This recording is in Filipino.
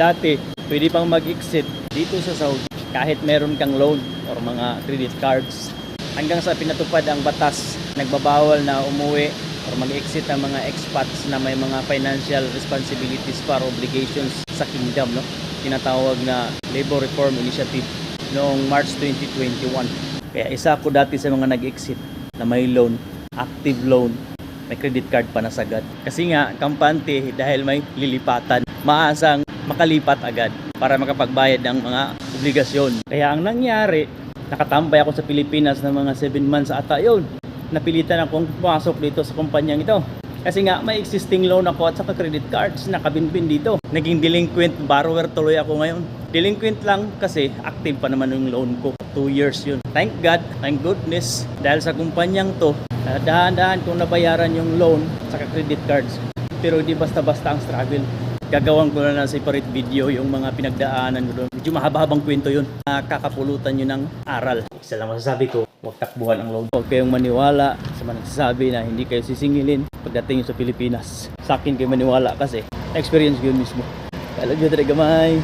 Dati, pwede pang mag-exit dito sa Saudi kahit meron kang loan or mga credit cards. Hanggang sa pinatupad ang batas, nagbabawal na umuwi or mag-exit ang mga expats na may mga financial responsibilities para obligations sa kingdom, no? Tinatawag na Labor Reform Initiative noong March 2021. Kaya isa ako dati sa mga nag-exit na may loan, active loan, may credit card pa na sagad. Kasi nga, kampante dahil may lilipatan, maasang makalipat agad para makapagbayad ng mga obligasyon. Kaya ang nangyari, nakatambay ako sa Pilipinas ng mga 7 months ata yun. Napilitan akong pumasok dito sa kumpanyang ito. Kasi nga, may existing loan ako at saka credit cards nakabinbin dito. Naging delinquent borrower tuloy ako ngayon. Delinquent lang kasi active pa naman yung loan ko. 2 years yun. Thank God, thank goodness, dahil sa kumpanyang to, ah, dahan-dahan kong nabayaran yung loan saka credit cards. Pero di basta-basta ang struggle. Gagawin ko na ng separate video yung mga pinagdaanan ko doon. Medyo mahaba-habang kwento yun. Nakakapulutan yun ng aral. Isa lang masasabi ko, huwag takbuhan ang loan. Huwag kayong maniwala sa mga nagsasabi na hindi kayo sisingilin pagdating sa Pilipinas. Sa akin kayo maniwala kasi na-experience ko yun mismo. Love you talaga, gamay.